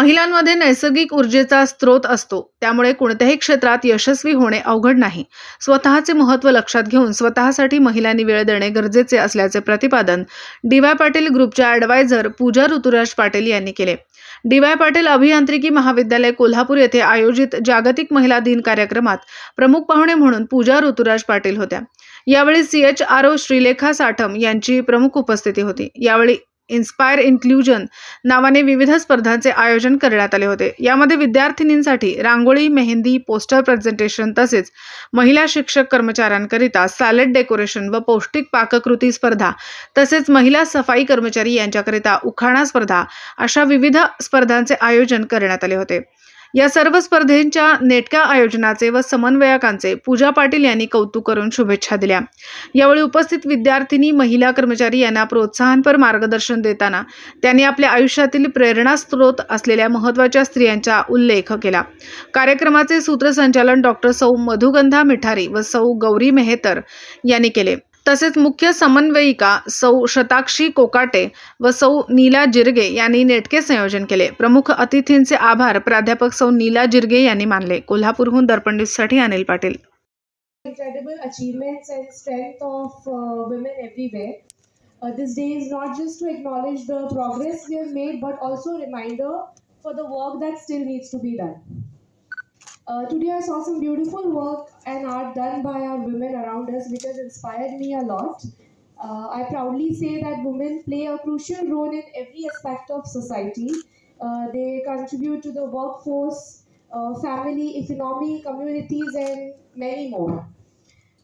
महिलांमध्ये नैसर्गिक ऊर्जेचा स्रोत असतो. त्यामुळे कोणत्याही क्षेत्रात यशस्वी होणे अवघड नाही. स्वतःचे महत्त्व लक्षात घेऊन स्वतःसाठी महिलांनी वेळ देणे गरजेचे असल्याचे प्रतिपादन डी वाय पाटील ग्रुपच्या ॲडवायझर पूजा ऋतुराज पाटील यांनी केले. डी वाय पाटील अभियांत्रिकी महाविद्यालय कोल्हापूर येथे आयोजित जागतिक महिला दिन कार्यक्रमात प्रमुख पाहुणे म्हणून पूजा ऋतुराज पाटील होत्या. यावेळी C H R O Shrilekha Satham यांची प्रमुख उपस्थिती होती. यावेळी इन्स्पायर इन्क्ल्युजन नावाने विविध स्पर्धांचे आयोजन करण्यात आले होते. यामध्ये विद्यार्थिनींसाठी रांगोळी मेहंदी पोस्टर प्रेझेंटेशन तसेच महिला शिक्षक कर्मचाऱ्यांकरिता सॅलेड डेकोरेशन व पौष्टिक पाककृती स्पर्धा तसेच महिला सफाई कर्मचारी यांच्याकरिता उखाणा स्पर्धा अशा विविध स्पर्धांचे आयोजन करण्यात आले होते. या सर्व स्पर्धेंच्या नेटक्या आयोजनाचे व समन्वयकांचे पूजा पाटील यांनी कौतुक करून शुभेच्छा दिल्या. यावेळी उपस्थित विद्यार्थिनी महिला कर्मचारी यांना प्रोत्साहनपर मार्गदर्शन देताना त्यांनी आपल्या आयुष्यातील प्रेरणास्त्रोत असलेल्या महत्त्वाच्या स्त्रियांचा उल्लेख केला. कार्यक्रमाचे सूत्रसंचालन डॉक्टर सौ मधुगंधा मिठारी व सौ गौरी मेहेतर यांनी केले. तसेच मुख्य समन्वयिका सौ शताक्षी कोकाटे व सौ नीला जिरगे यांनी नेटके संयोजन केले प्रमुख अतिथींचे आभार प्राध्यापक सौ नीला जिरगे यांनी मानले कोल्हापूरहून दर्पण न्यूजसाठी Anil Patil incredible achievements and strength of uh, women everywhere. Uh, this day is not just to acknowledge the progress we have made, but also a reminder for the work that still needs to be done. Uh, today, I saw some beautiful work and art done by our women around us, which has inspired me a lot. Uh, I proudly say that women play a crucial role in every aspect of society. Uh, they contribute to the workforce, uh, family, economy, communities, and many more.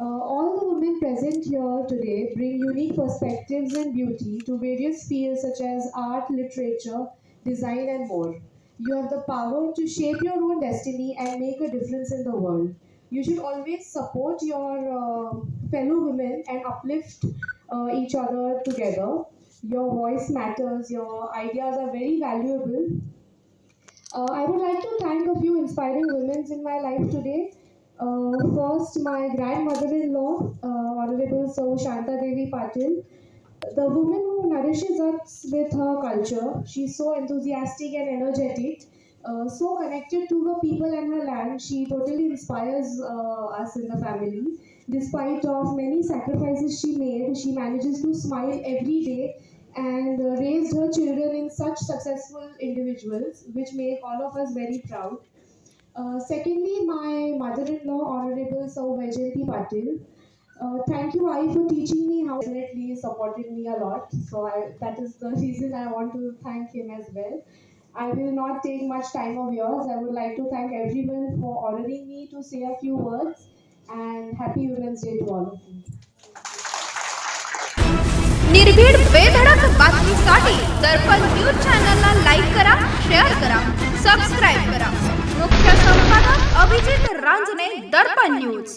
Uh, all the women present here today bring unique perspectives and beauty to various fields such as art, literature, design, and more. You have the power to shape your own destiny and make a difference in the world. You should always support your uh, fellow women and uplift uh, each other together. Your voice matters, your ideas are very valuable. Uh, I would like to thank a few inspiring women in my life today. Uh, first, my grandmother-in-law, uh, Honorable So Shanta Devi Patil, the woman who nourishes us with her culture. She's so enthusiastic and energetic, uh, so connected to her people and her land. She totally inspires uh, us in the family. Despite of many sacrifices she made, she manages to smile every day and uh, raised her children in such successful individuals, which make all of us very proud. Uh, secondly, my mother-in-law, Honorable Sau Vaijayanti Patil. Uh, thank you, Ai, for teaching me how. Definitely supported me a lot. So I, that is the reason I want to thank him as well. I will not take much time of yours. I would like to thank everyone for honoring me to say a few words. And happy Women's Day to all of you. निर्भीड बेधडक बातमीसाठी Darpan news चॅनलला like करा share करा subscribe करा मुख्य संपादक अभिजित रांजणे दर्पण news